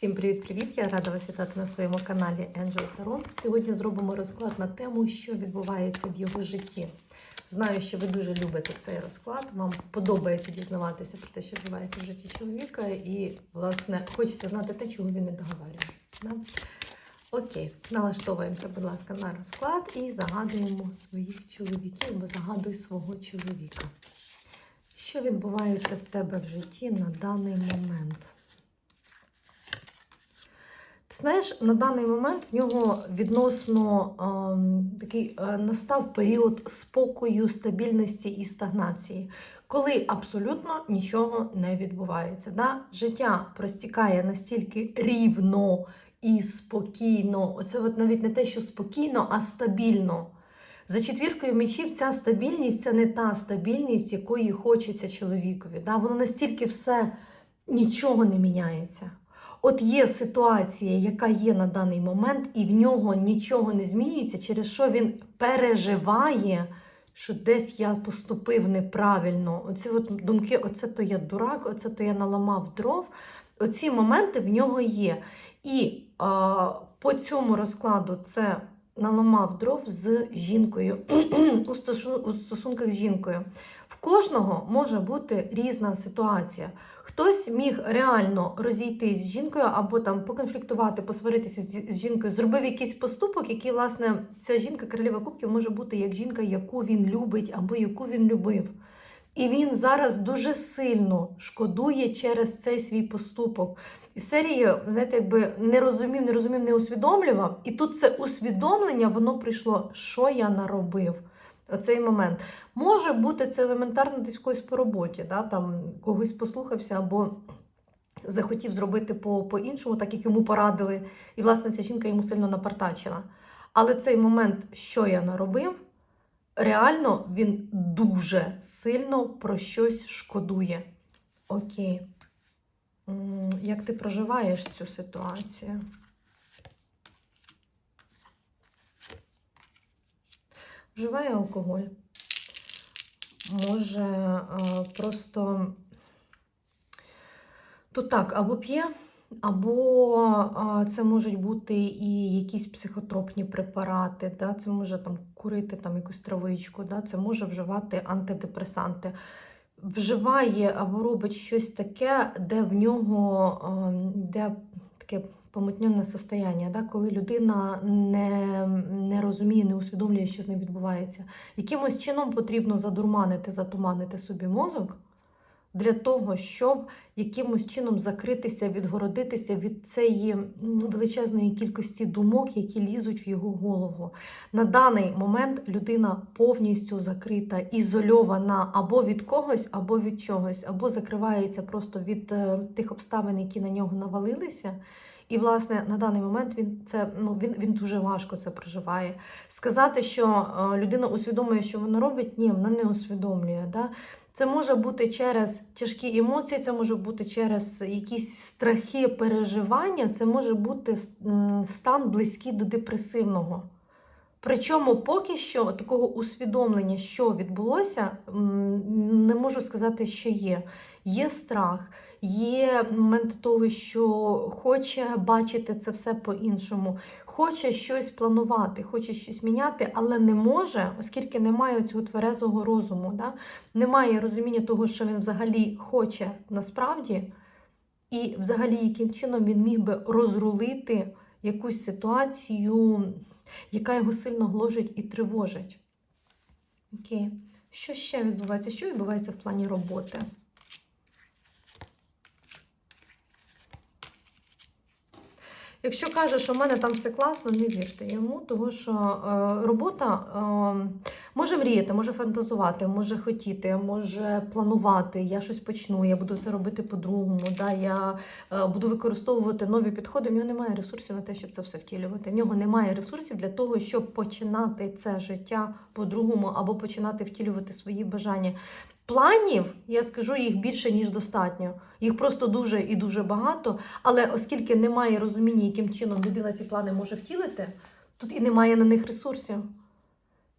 Всім привіт-привіт! Я рада вас вітати на своєму каналі Angel Tarot. Сьогодні зробимо розклад на тему, що відбувається в його житті. Знаю, що ви дуже любите цей розклад. Вам подобається дізнаватися про те, що відбувається в житті чоловіка, і, власне, хочеться знати те, чого він не договорює. Да? Окей, налаштовуємося, будь ласка, на розклад і загадуємо своїх чоловіків, або загадуй свого чоловіка. Що відбувається в тебе в житті на даний момент? Ти знаєш, на даний момент в нього відносно ем, такий е, настав період спокою, стабільності і стагнації, коли абсолютно нічого не відбувається. Да? Життя простікає настільки рівно і спокійно. Оце от навіть не те, що спокійно, а стабільно. За четвіркою мечів ця стабільність це не та стабільність, якої хочеться чоловікові. Да? Воно настільки все нічого не міняється. От є ситуація, яка є на даний момент, і в нього нічого не змінюється, через що він переживає, що десь я поступив неправильно. Оці от думки, оце то я дурак, оце то я наламав дров. Оці моменти в нього є. І а, по цьому розкладу це наламав дров з жінкою у, стосунках з жінкою. Кожного може бути різна ситуація. Хтось міг реально розійтись з жінкою або там поконфліктувати, посваритися з, жінкою, зробив якийсь поступок, який, власне, ця жінка, королева кубків, може бути як жінка, яку він любить або яку він любив. І він зараз дуже сильно шкодує через цей свій поступок. І серію, знаєте, якби не розумів, не розумів, не усвідомлював. І тут це усвідомлення, воно прийшло, що я наробив. Оцей момент. Може бути це елементарно десь когось по роботі, да? там когось послухався або захотів зробити по- по-іншому, так як йому порадили. І, власне, ця жінка йому сильно напартачила. Але цей момент, що я наробив, реально він дуже сильно про щось шкодує. Окей. Як ти проживаєш цю ситуацію? Вживає алкоголь. Може, е, просто тут так, або п'є, або це можуть бути і якісь психотропні препарати, да? це може там курити там якусь травичку, да? це може вживати антидепресанти. Вживає або робить щось таке, де в нього ем, де таке помутньонне состояння, да? коли людина не, не розуміє, не усвідомлює, що з ним відбувається. Якимось чином потрібно задурманити, затуманити собі мозок для того, щоб якимось чином закритися, відгородитися від цієї величезної кількості думок, які лізуть в його голову. На даний момент людина повністю закрита, ізольована або від когось, або від чогось, або закривається просто від е, тих обставин, які на нього навалилися. І, власне, на даний момент він це ну він, він дуже важко це проживає. Сказати, що е, людина усвідомлює, що вона робить, ні, вона не усвідомлює. Да? Це може бути через тяжкі емоції, це може бути через якісь страхи, переживання, це може бути стан близький до депресивного. Причому поки що такого усвідомлення, що відбулося, не можу сказати, що є. Є страх, є момент того, що хоче бачити це все по-іншому, хоче щось планувати, хоче щось міняти, але не може, оскільки немає цього тверезого розуму, да? немає розуміння того, що він взагалі хоче насправді, і взагалі яким чином він міг би розрулити якусь ситуацію, яка його сильно гложить і тривожить. Окей. Що ще відбувається? Що відбувається в плані роботи? Якщо каже, що в мене там все класно, не вірте йому, тому що е, робота е, може мріяти, може фантазувати, може хотіти, може планувати. Я щось почну, я буду це робити по-другому. Да, я е, буду використовувати нові підходи. В нього немає ресурсів на те, щоб це все втілювати. В нього немає ресурсів для того, щоб починати це життя по-другому або починати втілювати свої бажання. Планів, я скажу, їх більше, ніж достатньо. Їх просто дуже і дуже багато. Але оскільки немає розуміння, яким чином людина ці плани може втілити, тут і немає на них ресурсів.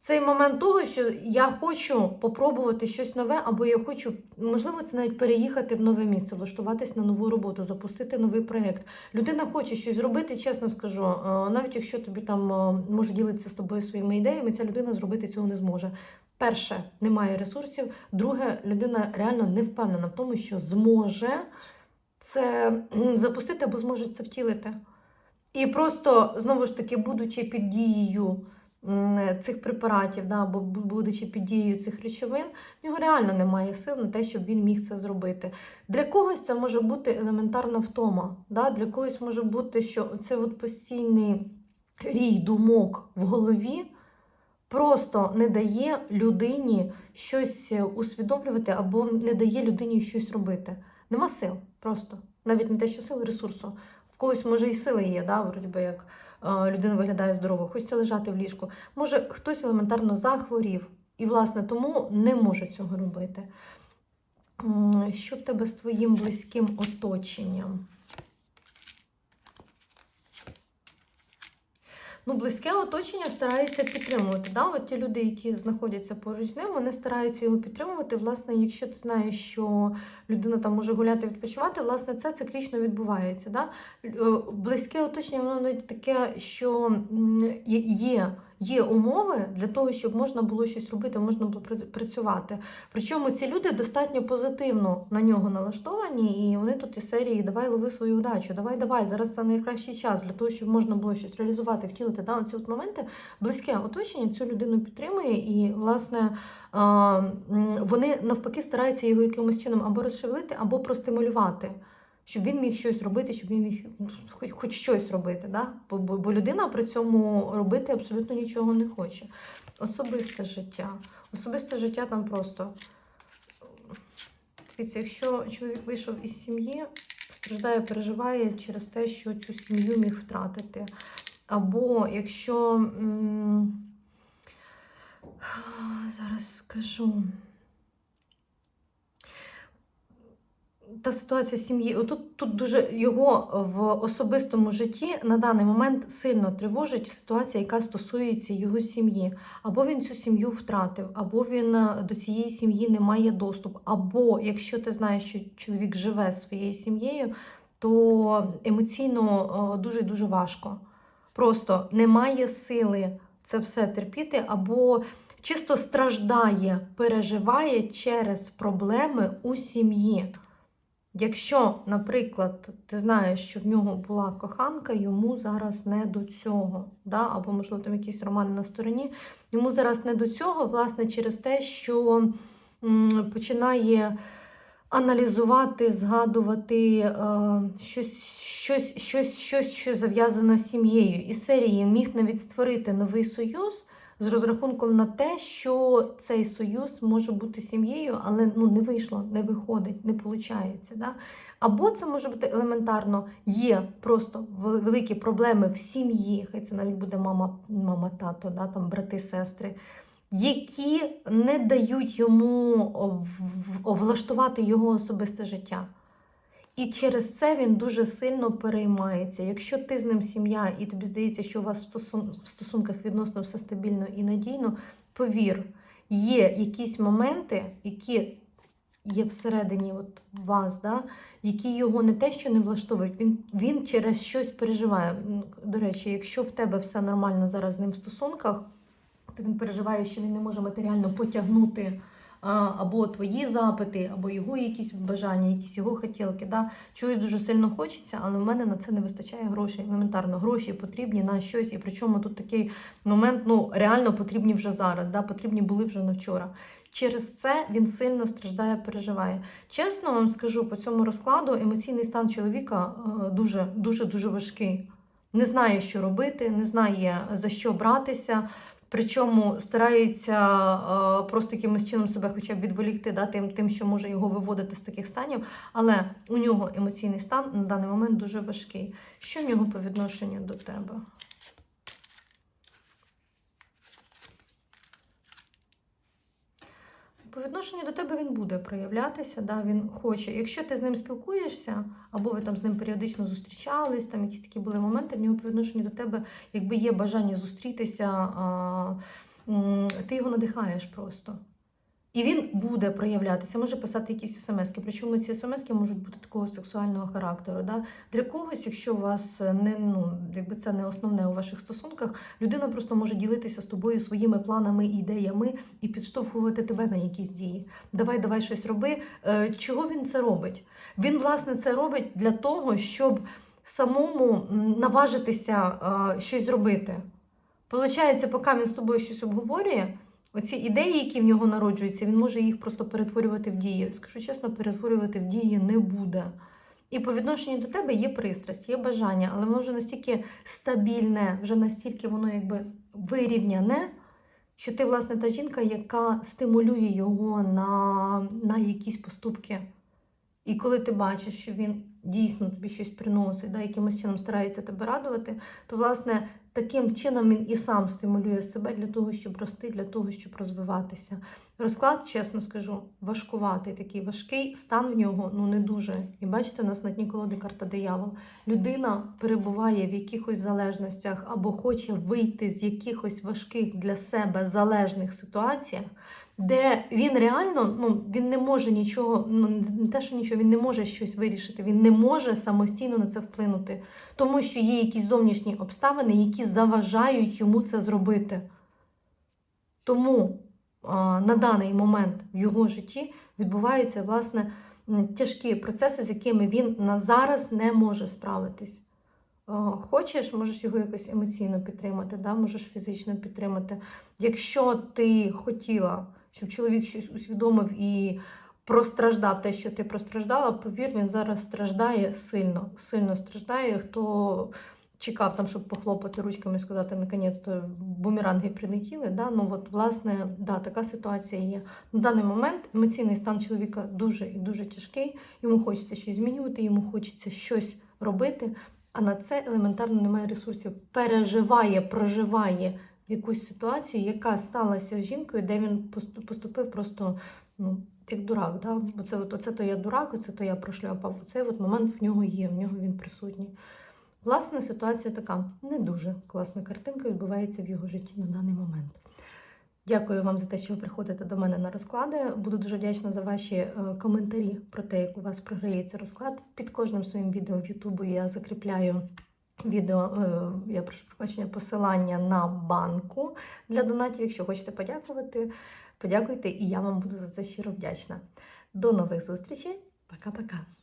Цей момент того, що я хочу попробувати щось нове, або я хочу, можливо, це навіть переїхати в нове місце, влаштуватись на нову роботу, запустити новий проєкт. Людина хоче щось зробити, чесно скажу. е, Навіть якщо тобі там е, може ділитися з тобою своїми ідеями, ця людина зробити цього не зможе. Перше, немає ресурсів. Друге, людина реально не впевнена в тому, що зможе це запустити або зможе це втілити. І просто знову ж таки, будучи під дією цих препаратів, да, або будучи під дією цих речовин, в нього реально немає сил на те, щоб він міг це зробити. Для когось це може бути елементарна втома. Да? Для когось може бути, що це от постійний рій думок в голові просто не дає людині щось усвідомлювати або не дає людині щось робити. Нема сил просто. Навіть не те, що сил, ресурсу. В когось може і сили є, да? вроді би як е, людина виглядає здорово, хочеться лежати в ліжку. Може, хтось елементарно захворів, і, власне, тому не може цього робити. Що в тебе з твоїм близьким оточенням? Ну, близьке оточення старається підтримувати. Да? От ті люди, які знаходяться поруч з ним, вони стараються його підтримувати. Власне, якщо ти знаєш, що людина там може гуляти відпочивати, власне, це циклічно відбувається. Да? Е, Близьке оточення, воно навіть таке, що є- є, умови для того, щоб можна було щось робити, можна було пра- працювати. Причому ці люди достатньо позитивно на нього налаштовані, і вони тут із серії Давай лови свою удачу, давай, давай, зараз це найкращий час для того, щоб можна було щось реалізувати, втілити. Да? Оці от моменти близьке оточення цю людину підтримує, і, власне, вони навпаки стараються його якимось чином або розшевелити, або простимулювати. Щоб він міг щось робити, щоб він міг хоч, хоч щось робити. Да? Бо, бо, людина при цьому робити абсолютно нічого не хоче. Особисте життя. Особисте життя там просто. Дивіться, якщо чоловік вийшов із сім'ї, страждає, переживає через те, що цю сім'ю міг втратити. Або якщо. Зараз скажу. Та ситуація сім'ї, отут тут дуже його в особистому житті на даний момент сильно тривожить ситуація, яка стосується його сім'ї. Або він цю сім'ю втратив, або він е, до цієї сім'ї не має доступу. Або якщо ти знаєш, що чоловік живе своєю сім'єю, то емоційно е, дуже дуже важко. Просто немає сили це все терпіти, або чисто страждає, переживає через проблеми у сім'ї. Якщо, наприклад, ти знаєш, що в нього була коханка, йому зараз не до цього, да? або, можливо, там якісь романи на стороні, йому зараз не до цього, власне, через те, що м, починає аналізувати, згадувати е, щось, щось, щось, щось, що зав'язано з сім'єю. Із серії міг навіть створити новий союз з розрахунком на те, що цей союз може бути сім'єю, але ну, не вийшло, не виходить, не виходить. Да? Або це може бути елементарно, є просто великі проблеми в сім'ї, хай це навіть буде мама, мама тато, да? там брати, сестри. Які не дають йому влаштувати його особисте життя. І через це він дуже сильно переймається. Якщо ти з ним сім'я, і тобі здається, що у вас в стосунках відносно все стабільно і надійно, повір, є якісь моменти, які є всередині от вас, да, які його не те, що не влаштовують, він, він через щось переживає. До речі, якщо в тебе все нормально зараз з ним в стосунках, то він переживає, що він не може матеріально потягнути або твої запити, або його якісь бажання, якісь його хотілки. Да? Чогось дуже сильно хочеться, але в мене на це не вистачає грошей. Елементарно, гроші потрібні на щось. І причому тут такий момент, ну реально потрібні вже зараз, да? потрібні були вже на вчора. Через це він сильно страждає, переживає. Чесно вам скажу, по цьому розкладу емоційний стан чоловіка е, дуже дуже дуже важкий. Не знає, що робити, не знає за що братися. Причому старається е, просто якимось чином себе хоча б відволікти да, тим, тим, що може його виводити з таких станів. Але у нього емоційний стан на даний момент дуже важкий. Що в нього по відношенню до тебе? По відношенню до тебе він буде проявлятися, да, він хоче. Якщо ти з ним спілкуєшся, або ви там з ним періодично зустрічались, там якісь такі були моменти, в нього по відношенню до тебе, якби є бажання зустрітися, а, ти його надихаєш просто. І він буде проявлятися, може писати якісь смски. Причому ці смски можуть бути такого сексуального характеру. Да? Для когось, якщо у вас не ну, якби це не основне у ваших стосунках, людина просто може ділитися з тобою своїми планами, ідеями і підштовхувати тебе на якісь дії. Давай, давай щось роби. Е, Чого він це робить? Він, власне, це робить для того, щоб самому наважитися е, щось зробити. Получається, поки він з тобою щось обговорює, оці ідеї, які в нього народжуються, він може їх просто перетворювати в дії. Скажу чесно, перетворювати в дії не буде. І по відношенню до тебе є пристрасть, є бажання, але воно вже настільки стабільне, вже настільки воно якби вирівняне, що ти, власне, та жінка, яка стимулює його на, на якісь поступки. І коли ти бачиш, що він дійсно тобі щось приносить, да, якимось чином старається тебе радувати, то власне таким чином він і сам стимулює себе для того, щоб рости, для того, щоб розвиватися. Розклад, чесно скажу, важкуватий, такий важкий стан в нього ну не дуже. І бачите, у нас на дні колоди карта диявол. Людина перебуває в якихось залежностях або хоче вийти з якихось важких для себе залежних ситуаціях, де він реально ну, він не може нічого, ну не те, що нічого, він не може щось вирішити, він не може самостійно на це вплинути, тому що є якісь зовнішні обставини, які заважають йому це зробити. Тому а, на даний момент в його житті відбуваються власне тяжкі процеси, з якими він на зараз не може справитись. Хочеш, можеш його якось емоційно підтримати, да? можеш фізично підтримати. Якщо ти хотіла, щоб чоловік щось усвідомив і простраждав те, що ти простраждала, повір, він зараз страждає сильно, сильно страждає. Хто чекав там, щоб похлопати ручками і сказати, наконець-то бумеранги прилетіли. Да? Ну от, власне, да, така ситуація є. На даний момент емоційний стан чоловіка дуже і дуже тяжкий. Йому хочеться щось змінювати, йому хочеться щось робити, а на це елементарно немає ресурсів. Переживає, проживає якусь ситуацію, яка сталася з жінкою, де він поступив просто ну, як дурак. Да? Оце, от, оце то я дурак, оце то я прошляпав. Оцей от момент в нього є, в нього він присутній. Власне, ситуація така не дуже класна картинка відбувається в його житті на даний момент. Дякую вам за те, що ви приходите до мене на розклади. Буду дуже вдячна за ваші е, коментарі про те, як у вас програється розклад. Під кожним своїм відео в Ютубу я закріпляю відео, е, я прошу пробачення, посилання на банку для донатів. Якщо хочете подякувати, подякуйте, і я вам буду за це щиро вдячна. До нових зустрічей. Пока-пока.